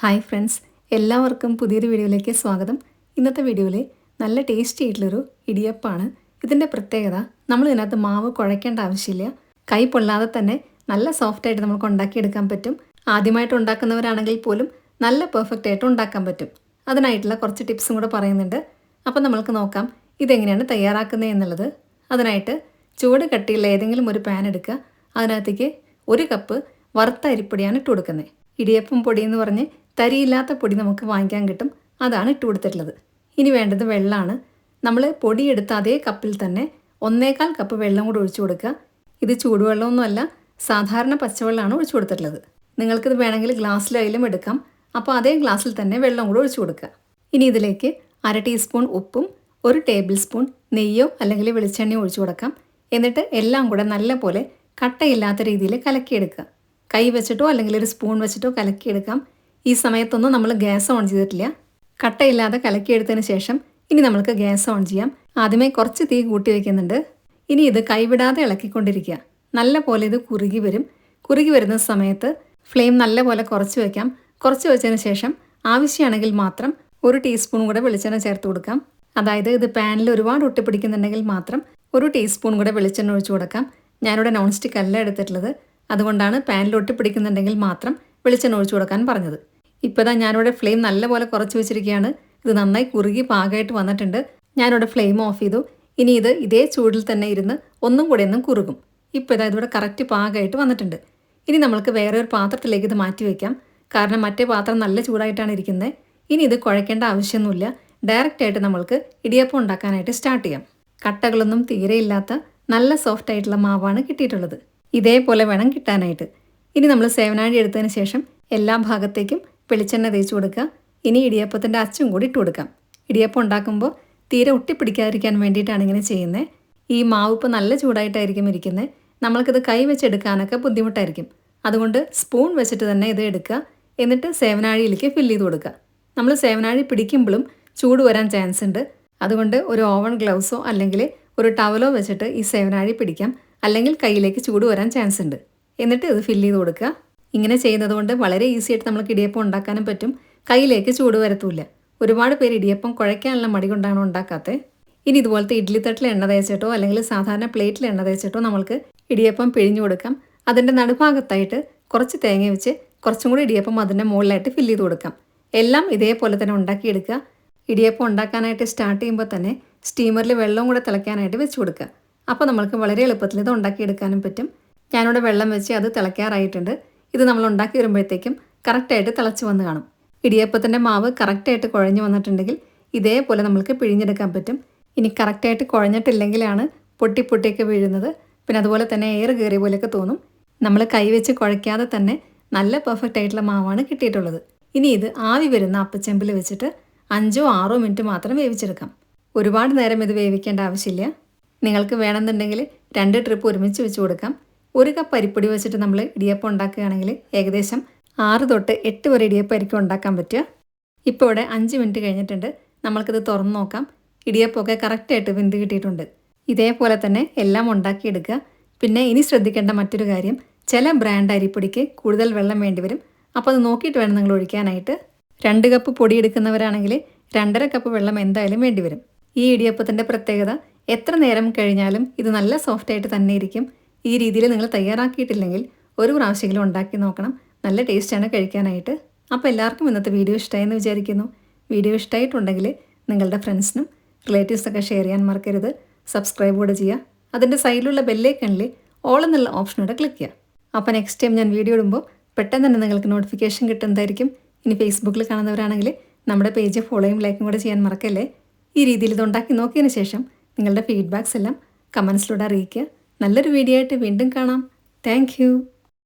Hi friends എല്ലാവർക്കും പുതിയൊരു വീഡിയോയിലേക്ക് സ്വാഗതം. ഇന്നത്തെ വീഡിയോയിൽ നല്ല ടേസ്റ്റി ആയിട്ടുള്ളൊരു ഇടിയപ്പാണ്. ഇതിന്റെ പ്രത്യേകത നമ്മൾ ഇതിനകത്ത് മാവ് കുഴയ്ക്കേണ്ട ആവശ്യമില്ല. കൈ പൊള്ളാതെ തന്നെ നല്ല സോഫ്റ്റായിട്ട് നമുക്ക് ഉണ്ടാക്കിയെടുക്കാൻ പറ്റും. ആദ്യമായിട്ട് ഉണ്ടാക്കുന്നവരാണെങ്കിൽ പോലും നല്ല പെർഫെക്റ്റ് ആയിട്ട് ഉണ്ടാക്കാൻ പറ്റും. അതിനായിട്ടുള്ള കുറച്ച് ടിപ്സും കൂടെ പറയുന്നുണ്ട്. അപ്പം നമ്മൾക്ക് നോക്കാം ഇതെങ്ങനെയാണ് തയ്യാറാക്കുന്നത് എന്നുള്ളത്. അതിനായിട്ട് ചൂട് കട്ടിയുള്ള ഏതെങ്കിലും ഒരു പാൻ എടുക്കുക. അതിനകത്തേക്ക് ഒരു കപ്പ് വറുത്ത അരിപ്പൊടിയാണ് ഇട്ട് കൊടുക്കുന്നത്. ഇടിയപ്പം പൊടി എന്ന് പറഞ്ഞ് തരിയില്ലാത്ത പൊടി നമുക്ക് വാങ്ങിക്കാൻ കിട്ടും. അതാണ് ഇട്ട് കൊടുത്തിട്ടുള്ളത്. ഇനി വേണ്ടത് വെള്ളമാണ്. നമ്മൾ പൊടി എടുത്ത അതേ കപ്പിൽ തന്നെ ഒന്നേകാൽ കപ്പ് വെള്ളം കൂടി ഒഴിച്ചു കൊടുക്കുക. ഇത് ചൂടുവെള്ളമൊന്നുമല്ല സാധാരണ പച്ചവെള്ളമാണ് ഒഴിച്ചു കൊടുത്തിട്ടുള്ളത്. നിങ്ങൾക്കിത് വേണമെങ്കിൽ ഗ്ലാസ്സിലായാലും എടുക്കാം. അപ്പോൾ അതേ ഗ്ലാസ്സിൽ തന്നെ വെള്ളം കൂടി ഒഴിച്ചു കൊടുക്കുക. ഇനി ഇതിലേക്ക് അര ടീസ്പൂൺ ഉപ്പും ഒരു ടേബിൾ സ്പൂൺ നെയ്യോ അല്ലെങ്കിൽ വെളിച്ചെണ്ണയോ ഒഴിച്ചു കൊടുക്കാം. എന്നിട്ട് എല്ലാം കൂടെ നല്ലപോലെ കട്ടയില്ലാത്ത രീതിയിൽ കലക്കിയെടുക്കുക. കൈ വെച്ചിട്ടോ അല്ലെങ്കിൽ ഒരു സ്പൂൺ വെച്ചിട്ടോ കലക്കിയെടുക്കാം. ഈ സമയത്തൊന്നും നമ്മൾ ഗ്യാസ് ഓൺ ചെയ്തിട്ടില്ല. കട്ടയില്ലാതെ കലക്കിയെടുത്തതിന് ശേഷം ഇനി നമ്മൾക്ക് ഗ്യാസ് ഓൺ ചെയ്യാം. ആദ്യമേ കുറച്ച് തീ കൂട്ടി വയ്ക്കുന്നുണ്ട് ഇനി ഇത് കൈവിടാതെ ഇളക്കിക്കൊണ്ടിരിക്കുക. നല്ല പോലെ ഇത് കുറുകി വരും. കുറുകി വരുന്ന സമയത്ത് ഫ്ലെയിം നല്ല പോലെ കുറച്ച് വയ്ക്കാം കുറച്ച് വെച്ചതിന് ശേഷം ആവശ്യമാണെങ്കിൽ മാത്രം ഒരു ടീസ്പൂൺ കൂടെ വെളിച്ചെണ്ണ ചേർത്ത് കൊടുക്കാം. അതായത് ഇത് പാനിൽ ഒരുപാട് ഒട്ടിപ്പിടിക്കുന്നുണ്ടെങ്കിൽ മാത്രം ഒരു ടീസ്പൂൺ കൂടെ വെളിച്ചെണ്ണ ഒഴിച്ചു കൊടുക്കാം. ഞാനിവിടെ നോൺ സ്റ്റിക്ക് അല്ല എടുത്തിട്ടുള്ളത്. അതുകൊണ്ടാണ് പാനിൽ ഒട്ടിപ്പിടിക്കുന്നുണ്ടെങ്കിൽ മാത്രം വെളിച്ചെണ്ണ ഒഴിച്ചു കൊടുക്കാൻ പറഞ്ഞത്. ഇപ്പോൾ ഇതാ ഞാനിവിടെ ഫ്ലെയിം നല്ലപോലെ കുറച്ച് വെച്ചിരിക്കുകയാണ്. ഇത് നന്നായി കുറുകി പാകമായിട്ട് വന്നിട്ടുണ്ട്. ഞാനിവിടെ ഫ്ലെയിം ഓഫ് ചെയ്തു. ഇനി ഇത് ഇതേ ചൂടിൽ തന്നെ ഇരുന്ന് ഒന്നും കൂടെ ഒന്നും കുറുകും. ഇപ്പോൾ ഇതാ ഇതിവിടെ കറക്റ്റ് പാകമായിട്ട് വന്നിട്ടുണ്ട്. ഇനി നമുക്ക് വേറെ ഒരു പാത്രത്തിലേക്ക് ഇത് മാറ്റി വയ്ക്കാം കാരണം മറ്റേ പാത്രം നല്ല ചൂടായിട്ടാണ് ഇരിക്കുന്നത് ഇനി ഇത് കുഴക്കേണ്ട ആവശ്യമൊന്നുമില്ല. ഡയറക്റ്റായിട്ട് നമ്മൾക്ക് ഇടിയപ്പം ഉണ്ടാക്കാനായിട്ട് സ്റ്റാർട്ട് ചെയ്യാം. കട്ടകളൊന്നും തീരെ ഇല്ലാത്ത നല്ല സോഫ്റ്റ് ആയിട്ടുള്ള മാവാണ് കിട്ടിയിട്ടുള്ളത്. ഇതേപോലെ വേണം കിട്ടാനായിട്ട്. ഇനി നമ്മൾ സേവനാഴി എടുത്തതിന് ശേഷം എല്ലാ ഭാഗത്തേക്കും വെളിച്ചെണ്ണ തേച്ച് കൊടുക്കുക. ഇനി ഇടിയപ്പത്തിന്റെ അച്ചും കൂടി ഇട്ട് കൊടുക്കാം. ഇടിയപ്പം ഉണ്ടാക്കുമ്പോൾ തീരെ ഒട്ടിപ്പിടിക്കാതിരിക്കാൻ വേണ്ടിയിട്ടാണ് ഇങ്ങനെ ചെയ്യുന്നത്. ഈ മാവ് നല്ല ചൂടായിട്ടായിരിക്കും ഇരിക്കുന്നത്. നമ്മൾക്കിത് കൈ വെച്ചെടുക്കാനൊക്കെ ബുദ്ധിമുട്ടായിരിക്കും. അതുകൊണ്ട് സ്പൂൺ വെച്ചിട്ട് തന്നെ ഇത് എടുക്കുക. എന്നിട്ട് സേവനാഴിയിലേക്ക് ഫില്ല് ചെയ്ത് കൊടുക്കുക. നമ്മൾ സേവനാഴി പിടിക്കുമ്പോഴും ചൂട് വരാൻ ചാൻസ് ഉണ്ട്. അതുകൊണ്ട് ഒരു ഓവൺ ഗ്ലൗസോ അല്ലെങ്കിൽ ഒരു ടവലോ വെച്ചിട്ട് ഈ സേവനാഴി പിടിക്കാം. അല്ലെങ്കിൽ കയ്യിലേക്ക് ചൂട് വരാൻ ചാൻസ് ഉണ്ട്. എന്നിട്ട് ഇത് ഫില്ല് ചെയ്ത് കൊടുക്കുക. ഇങ്ങനെ ചെയ്യുന്നത് കൊണ്ട് വളരെ ഈസി ആയിട്ട് നമുക്ക് ഇടിയപ്പം ഉണ്ടാക്കാനും പറ്റും. കയ്യിലേക്ക് ചൂട് വരത്തൂല്ല. ഒരുപാട് പേര് ഇടിയപ്പം കുഴയ്ക്കാനുള്ള മടി കൊണ്ടാണ് ഉണ്ടാക്കാത്തത് ഇനി ഇതുപോലത്തെ ഇഡ്ഡലി തട്ടിൽ എണ്ണ തേച്ചിട്ടോ അല്ലെങ്കിൽ സാധാരണ പ്ലേറ്റിൽ എണ്ണ തേച്ചിട്ടോ നമുക്ക് ഇടിയപ്പം പിഴിഞ്ഞു കൊടുക്കാം. അതിന്റെ നടുഭാഗത്തായിട്ട് കുറച്ച് തേങ്ങ വെച്ച് കുറച്ചും കൂടി ഇടിയപ്പം അതിന്റെ മുകളിലായിട്ട് ഫില്ല് ചെയ്ത് കൊടുക്കാം. എല്ലാം ഇതേപോലെ തന്നെ ഉണ്ടാക്കിയെടുക്കുക ഇടിയപ്പം ഉണ്ടാക്കാനായിട്ട് സ്റ്റാർട്ട് ചെയ്യുമ്പോൾ തന്നെ സ്റ്റീമറിൽ വെള്ളവും കൂടെ തിളയ്ക്കാനായിട്ട് വെച്ച് കൊടുക്കുക. അപ്പോൾ നമ്മൾക്ക് വളരെ എളുപ്പത്തിൽ ഇത് ഉണ്ടാക്കിയെടുക്കാനും പറ്റും. ഞാനിവിടെ വെള്ളം വെച്ച് അത് തിളയ്ക്കാറായിട്ടുണ്ട്. ഇത് നമ്മൾ ഉണ്ടാക്കി വരുമ്പോഴത്തേക്കും കറക്റ്റായിട്ട് തിളച്ച് വന്ന് കാണും. ഇടിയപ്പത്തിന്റെ മാവ് കറക്റ്റായിട്ട് കുഴഞ്ഞു വന്നിട്ടുണ്ടെങ്കിൽ ഇതേപോലെ നമ്മൾക്ക് പിഴിഞ്ഞെടുക്കാൻ പറ്റും. ഇനി കറക്റ്റായിട്ട് കുഴഞ്ഞിട്ടില്ലെങ്കിലാണ് പൊട്ടി പൊട്ടിയൊക്കെ വീഴുന്നത്. പിന്നെ അതുപോലെ തന്നെ എയർ കയറിയ പോലെയൊക്കെ തോന്നും. നമ്മൾ കൈവച്ച് കുഴയ്ക്കാതെ തന്നെ നല്ല പെർഫെക്റ്റ് ആയിട്ടുള്ള മാവാണ് കിട്ടിയിട്ടുള്ളത്. ഇനി ഇത് ആവി വരുന്ന അപ്പച്ചെമ്പിൽ വെച്ചിട്ട് അഞ്ചോ ആറോ മിനിറ്റ് മാത്രം വേവിച്ചെടുക്കാം. ഒരുപാട് നേരം ഇത് വേവിക്കേണ്ട ആവശ്യമില്ല. നിങ്ങൾക്ക് വേണമെന്നുണ്ടെങ്കിൽ രണ്ട് ട്രിപ്പ് ഒരുമിച്ച് വെച്ച് കൊടുക്കാം. ഒരു കപ്പ് അരിപ്പൊടി വെച്ചിട്ട് നമ്മൾ ഇടിയപ്പം ഉണ്ടാക്കുകയാണെങ്കിൽ ഏകദേശം ആറ് തൊട്ട് എട്ട് വരെ ഇടിയപ്പം ആയിരിക്കും ഉണ്ടാക്കാൻ പറ്റുക. ഇപ്പോൾ ഇവിടെ അഞ്ച് മിനിറ്റ് കഴിഞ്ഞിട്ടുണ്ട്. നമ്മൾക്കിത് തുറന്നു നോക്കാം. ഇടിയപ്പമൊക്കെ കറക്റ്റായിട്ട് വെന്ത് കിട്ടിയിട്ടുണ്ട്. ഇതേപോലെ തന്നെ എല്ലാം ഉണ്ടാക്കിയെടുക്കുക. പിന്നെ ഇനി ശ്രദ്ധിക്കേണ്ട മറ്റൊരു കാര്യം ചില ബ്രാൻഡ് അരിപ്പൊടിക്ക് കൂടുതൽ വെള്ളം വേണ്ടിവരും അപ്പോൾ അത് നോക്കിയിട്ട് വേണം നിങ്ങൾ ഒഴിക്കാനായിട്ട്. രണ്ട് കപ്പ് പൊടി എടുക്കുന്നവരാണെങ്കിൽ രണ്ടര കപ്പ് വെള്ളം എന്തായാലും വേണ്ടിവരും ഈ ഇടിയപ്പത്തിന്റെ പ്രത്യേകത എത്ര നേരം കഴിഞ്ഞാലും ഇത് നല്ല സോഫ്റ്റായിട്ട് തന്നെ ഇരിക്കും. ഈ രീതിയിൽ നിങ്ങൾ തയ്യാറാക്കിയിട്ടില്ലെങ്കിൽ ഒരു പ്രാവശ്യമെങ്കിലും ഉണ്ടാക്കി നോക്കണം. നല്ല ടേസ്റ്റാണ് കഴിക്കാനായിട്ട്. അപ്പോൾ എല്ലാവർക്കും ഇന്നത്തെ വീഡിയോ ഇഷ്ടമായെന്ന് വിചാരിക്കുന്നു. വീഡിയോ ഇഷ്ടമായിട്ടുണ്ടെങ്കിൽ നിങ്ങളുടെ ഫ്രണ്ട്സിനും റിലേറ്റീവ്സൊക്കെ ഷെയർ ചെയ്യാൻ മറക്കരുത്. സബ്സ്ക്രൈബ് കൂടെ ചെയ്യുക. അതിന്റെ സൈഡിലുള്ള ബെല്ലേക്കണിൽ ഓൾ എന്നുള്ള ഓപ്ഷനോടെ ക്ലിക്ക് ചെയ്യുക. അപ്പോൾ നെക്സ്റ്റ് ടൈം ഞാൻ വീഡിയോ ഇടുമ്പോൾ പെട്ടെന്ന് തന്നെ നിങ്ങൾക്ക് നോട്ടിഫിക്കേഷൻ കിട്ടുന്നതായിരിക്കും. ഇനി ഫേസ്ബുക്കിൽ കാണുന്നവരാണെങ്കിൽ നമ്മുടെ പേജ് ഫോളോയും ലൈക്കും കൂടെ ചെയ്യാൻ മറക്കല്ലേ? ഈ രീതിയിൽ ഇത് ഉണ്ടാക്കി നോക്കിയതിന് ശേഷം നിങ്ങളുടെ ഫീഡ്ബാക്സ് എല്ലാം കമൻസിലൂടെ അറിയിക്കുക. നല്ലൊരു വീഡിയോ ആയിട്ട് വീണ്ടും കാണാം. താങ്ക്